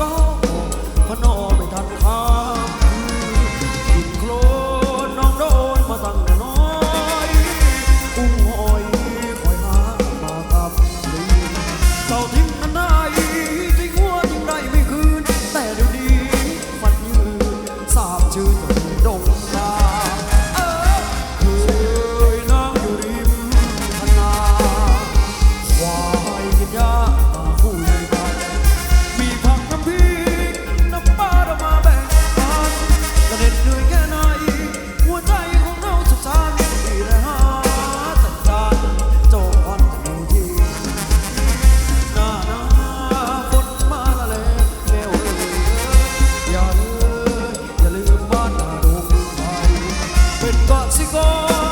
ก็พนม เป็นกาะสิก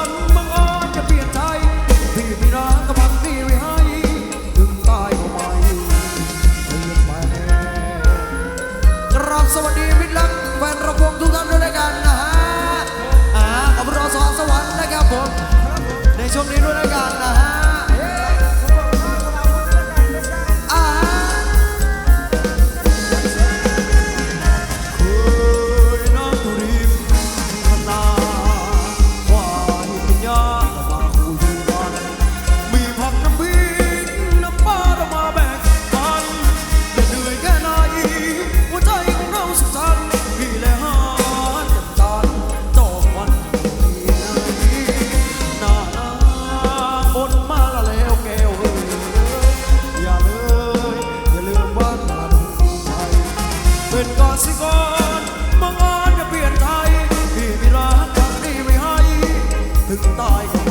รมังอ้อนจะเปลี่ยนใจพี่มีรักกับักดีไว้ให้ถึงตายก็ไม่เปลี่นไปกราบสวัสดีมิตรรัแฟนระพงทุกท่านด้วยกันนะฮะอ่ากับรอสวรรค์นะครับผมในช่วงนี้ด้วยกันนะฮะ เป็นกอสิกรมังอ่อนจะเปลี่ยนไทยพี่มีรักครั้งนี้ไม่ให้ ถึงตาย